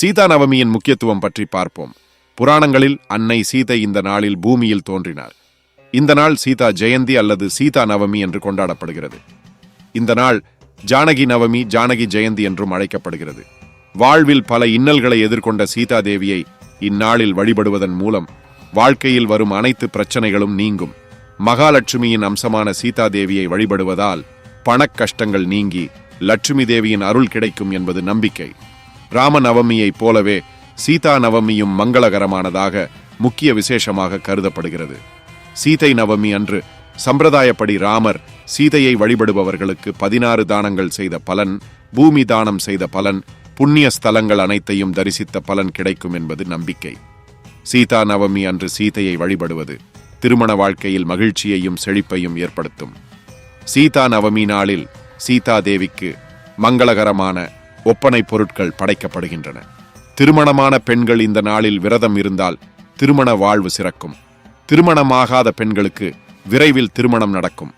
சீதா நவமியின் முக்கியத்துவம் பற்றி பார்ப்போம். புராணங்களில் அன்னை சீதை இந்த நாளில் பூமியில் தோன்றினார். இந்த நாள் சீதா ஜெயந்தி அல்லது சீதா நவமி என்று கொண்டாடப்படுகிறது. இந்த நாள் ஜானகி நவமி ஜானகி ஜெயந்தி என்றும் அழைக்கப்படுகிறது. வாழ்வில் பல இன்னல்களை எதிர்கொண்ட சீதா தேவியை இந்நாளில் வழிபடுவதன் மூலம் வாழ்க்கையில் வரும் அனைத்து பிரச்சனைகளும் நீங்கும். மகாலட்சுமியின் அம்சமான சீதா தேவியை வழிபடுவதால் பணக் கஷ்டங்கள் நீங்கி லட்சுமி தேவியின் அருள் கிடைக்கும் என்பது நம்பிக்கை. ராம நவமியைப் போலவே சீதா நவமியும் மங்களகரமானதாக முக்கிய விசேஷமாக கருதப்படுகிறது. சீதை நவமி அன்று சம்பிரதாயப்படி ராமர் சீதையை வழிபடுபவர்களுக்கு பதினாறு தானங்கள் செய்த பலன் பூமி தானம் செய்த பலன் புண்ணிய ஸ்தலங்கள் அனைத்தையும் தரிசித்த பலன் கிடைக்கும் என்பது நம்பிக்கை. சீதா நவமி அன்று சீதையை வழிபடுவது திருமண வாழ்க்கையில் மகிழ்ச்சியையும் செழிப்பையும் ஏற்படுத்தும். சீதா நவமி நாளில் சீதா தேவிக்கு மங்களகரமான ஒப்பனை பொருட்கள் படைக்கப்படுகின்றன. திருமணமான பெண்கள் இந்த நாளில் விரதம் இருந்தால் திருமண வாழ்வு சிறக்கும். திருமணமாகாத பெண்களுக்கு விரைவில் திருமணம் நடக்கும்.